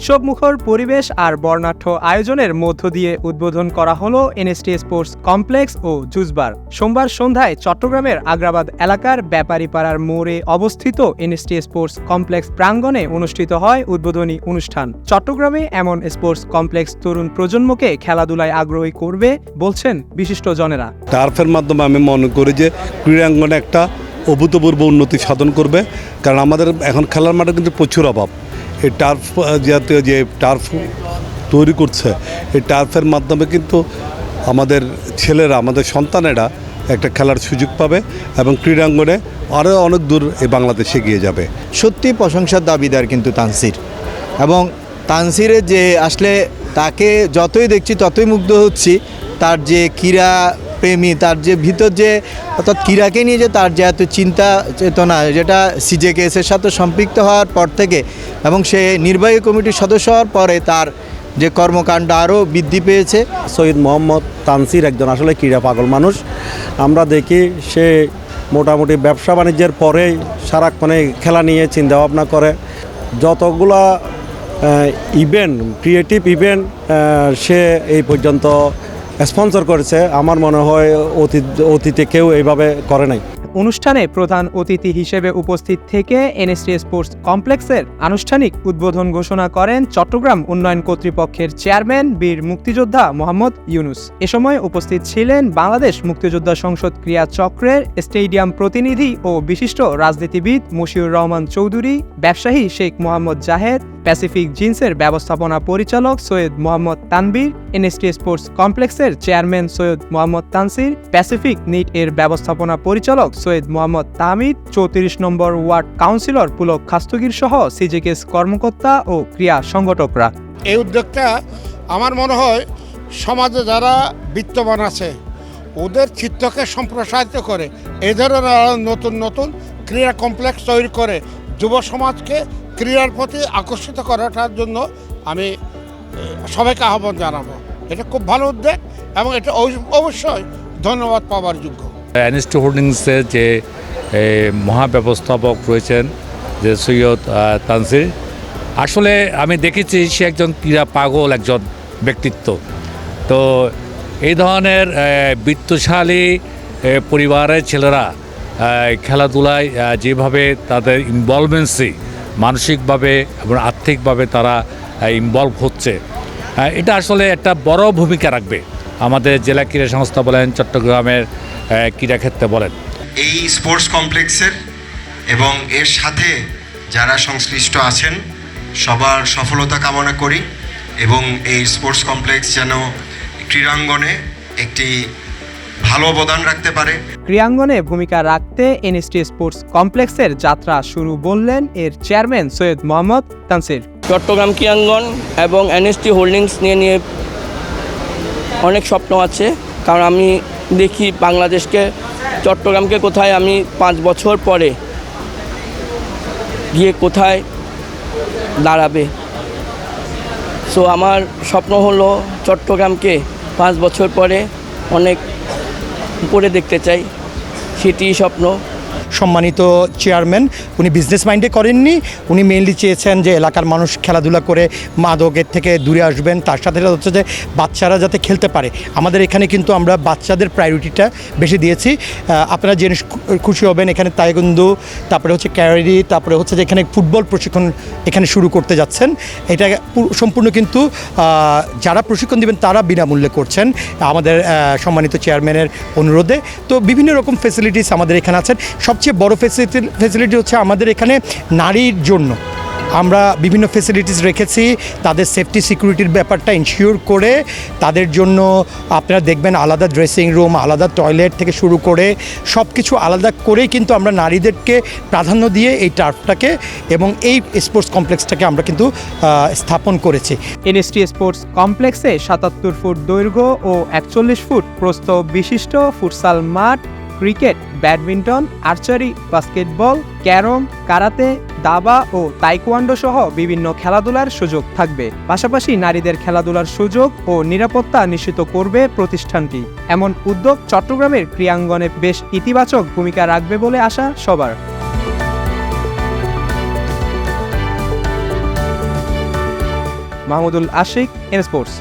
উৎসবমুখর পরিবেশ আর বর্ণাঢ্য আয়োজনের মধ্য দিয়ে উদ্বোধন করা হলো এনএসটি স্পোর্টস কমপ্লেক্স ও জুজবার। সোমবার সন্ধ্যায় চট্টগ্রামের আগ্রাবাদ এলাকার ব্যাপারীপাড়ার মোড়ে অবস্থিত এনএসটি স্পোর্টস কমপ্লেক্স প্রাঙ্গণে অনুষ্ঠিত হয় উদ্বোধনী অনুষ্ঠান। চট্টগ্রামে এমন স্পোর্টস কমপ্লেক্স তরুণ প্রজন্মকে খেলাধুলায় আগ্রহী করবে বলছেন বিশিষ্ট জনেরা টার্ফের মাধ্যমে আমি মনে করি যে ক্রীড়াঙ্গনে একটা অভূতপূর্ব উন্নতি সাধন করবে, কারণ আমাদের এখন খেলার মাঠে কিন্তু প্রচুর অভাব। এই টার্ফ জাতীয় যে টার্ফ তৈরি করছে, এই টার্ফের মাধ্যমে কিন্তু আমাদের ছেলেরা, আমাদের সন্তানেরা একটা খেলার সুযোগ পাবে এবং ক্রীড়াঙ্গনে আরও অনেক দূর এই বাংলাদেশ এগিয়ে যাবে। সত্যি প্রশংসার দাবিদার কিন্তু তানসির। এবং তানসিরের যে আসলে তাকে যতই দেখছি, ততই মুগ্ধ হচ্ছি, তার যে ক্রীড়া প্রেমী, তার যে ভিতর যে অর্থাৎ ক্রীড়াকে নিয়ে যে তার যে এত চিন্তা চেতনা, যেটা সিজে সিজেকেএসের সাথে সম্পৃক্ত হওয়ার পর থেকে এবং সে নির্বাহী কমিটির সদস্য হওয়ার পরে তার যে কর্মকাণ্ড আরও বৃদ্ধি পেয়েছে। সৈয়দ মোহাম্মদ তানসির একজন আসলে ক্রীড়া পাগল মানুষ। আমরা দেখি সে মোটামুটি ব্যবসা বাণিজ্যের পরেই সারাক্ষণে খেলা নিয়ে চিন্তা ভাবনা করে। যতগুলা ইভেন্ট ক্রিয়েটিভ ইভেন্ট সে এই পর্যন্ত স্পন্সর করেছে, আমার মনে হয় অতীত, অতীতে কেউ এইভাবে করে নাই। অনুষ্ঠানে প্রধান অতিথি হিসেবে উপস্থিত থেকে এনএসটি স্পোর্টস কমপ্লেক্সের আনুষ্ঠানিক উদ্বোধন ঘোষণা করেন চট্টগ্রাম উন্নয়ন কর্তৃপক্ষের চেয়ারম্যান বীর মুক্তিযোদ্ধা মোহাম্মদ ইউনুস। এ সময় উপস্থিত ছিলেন বাংলাদেশ মুক্তিযোদ্ধা সংসদ ক্রিয়া চক্রের স্টেডিয়াম প্রতিনিধি ও বিশিষ্ট রাজনীতিবিদ মশিউর রহমান চৌধুরী, ব্যবসায়ী শেখ মোহাম্মদ জাহেদ প্যাসিফিক জিন্সের ব্যবস্থাপনা পরিচালক সৈয়দ মোহাম্মদ তানবীর এনএসটি স্পোর্টস কমপ্লেক্সের chairman Syed Mohammad Tansir Pacific knit এর ব্যবস্থাপনা পরিচালক সৈয়দ মোহাম্মদ তামিদ, চৌত্রিশ নম্বর ওয়ার্ড কাউন্সিলর পুলক খাস্তগির সহ সিজেকেস কর্মকর্তা ও ক্রিয়া সংগঠকরা। এই উদ্যোগটা আমার মনে হয় সমাজে যারা বিত্তবান আছে, ওদের চিত্তকে সম্প্রসারিত করে এই ধরনের নতুন নতুন ক্রীড়া কমপ্লেক্স তৈরি করে যুব সমাজকে ক্রীড়ার প্রতি আকর্ষিত করাটার জন্য আমি সবাইকে আহ্বান জানাব। এটা খুব ভালো উদ্যোগ এবং এটা অবশ্য- অবশ্যই ধন্যবাদ পাওয়ার যোগ্য। অ্যানিস্টো হোল্ডিংসের যে মহাব্যবস্থাপক রয়েছেন যে সৈয়দ তানসির, আসলে আমি দেখেছি সে একজন ক্রীড়া পাগল একজন ব্যক্তিত্ব। তো এই ধরনের বিত্তশালী পরিবারের ছেলেরা খেলাধুলায় যেভাবে তাদের ইনভলভমেন্সি মানসিকভাবে এবং আর্থিকভাবে তারা ইনভলভ হচ্ছে। এটা আসলে একটা বড় ভূমিকা রাখবে। আমাদের জেলা ক্রীড়া সংস্থা বলেন, চট্টগ্রামের ক্রীড়াক্ষেত্রে বলেন। এই স্পোর্টস কমপ্লেক্সের এবং এর সাথে যারা সংশ্লিষ্ট আছেন, সবার সফলতা কামনা করি এবং এই স্পোর্টস কমপ্লেক্স যেন ক্রীড়াঙ্গনে একটি ভালো অবদান রাখতে পারে। ক্রিয়াঙ্গনে ভূমিকা রাখতে এনএসটি স্পোর্টস কমপ্লেক্সের যাত্রা শুরু বললেন এর চেয়ারম্যান সৈয়দ মোহাম্মদ তানসির। চট্টগ্রাম ক্রিয়াঙ্গন এবং এনএসটি হোল্ডিংস নিয়ে নিয়ে অনেক স্বপ্ন আছে। কারণ আমি দেখি বাংলাদেশকে চট্টগ্রামকে কোথায় আমি পাঁচ বছর পরে গিয়ে কোথায় দাঁড়াবে। সো আমার স্বপ্ন হলো চট্টগ্রামকে পাঁচ বছর পরে অনেক উপরে দেখতে চাই সেটি স্বপ্ন। সম্মানিত চেয়ারম্যান, উনি বিজনেস মাইন্ডে করেননি, উনি মেইনলি চেয়েছেন যে এলাকার মানুষ খেলাধুলা করে মাদকের থেকে দূরে আসবেন। তার সাথে হচ্ছে যে বাচ্চারা যাতে খেলতে পারে। আমাদের এখানে কিন্তু আমরা বাচ্চাদের প্রায়োরিটিটা বেশি দিয়েছি। আপনারা জেনে খুশি হবেন, এখানে তাইগুন্দু তারপরে হচ্ছে ক্যারি তারপরে হচ্ছে যে এখানে ফুটবল প্রশিক্ষণ এখানে শুরু করতে যাচ্ছেন। এটা সম্পূর্ণ কিন্তু যারা প্রশিক্ষণ দিবেন তারা বিনামূল্যে করছেন আমাদের সম্মানিত চেয়ারম্যানের অনুরোধে। তো বিভিন্ন রকম ফেসিলিটিস আমাদের এখানে আছেন। সবচেয়ে বড় ফেসিলিটি ফেসিলিটি হচ্ছে আমাদের এখানে নারীর জন্য। আমরা বিভিন্ন ফেসিলিটিস রেখেছি, তাদের সেফটি সিকিউরিটির ব্যাপারটা ইনশিওর করে তাদের জন্য আপনারা দেখবেন আলাদা ড্রেসিং রুম আলাদা টয়লেট থেকে শুরু করে সব কিছু আলাদা করেই কিন্তু আমরা নারীদেরকে প্রাধান্য দিয়ে এই টার্ফটাকে এবং এই স্পোর্টস কমপ্লেক্সটাকে আমরা কিন্তু স্থাপন করেছি। এনএসটি স্পোর্টস কমপ্লেক্সে সাতাত্তর ফুট দৈর্ঘ্য ও একচল্লিশ ফুট প্রস্থ বিশিষ্ট ফুটসাল মাঠ cricket, badminton, archery, basketball, carrom, karate, দাবা ও তাইকোয়ান্ডো সহ বিভিন্ন খেলাধুলার সুযোগ থাকবে। পাশাপাশি নারীদের খেলাধুলার সুযোগ ও নিরাপত্তা নিশ্চিত করবে প্রতিষ্ঠানটি। এমন উদ্যোগ চট্টগ্রামের ক্রীড়াঙ্গনে বেশ ইতিবাচক ভূমিকা রাখবে বলে আশা সবার। Mahmudul Ashiq, N sports.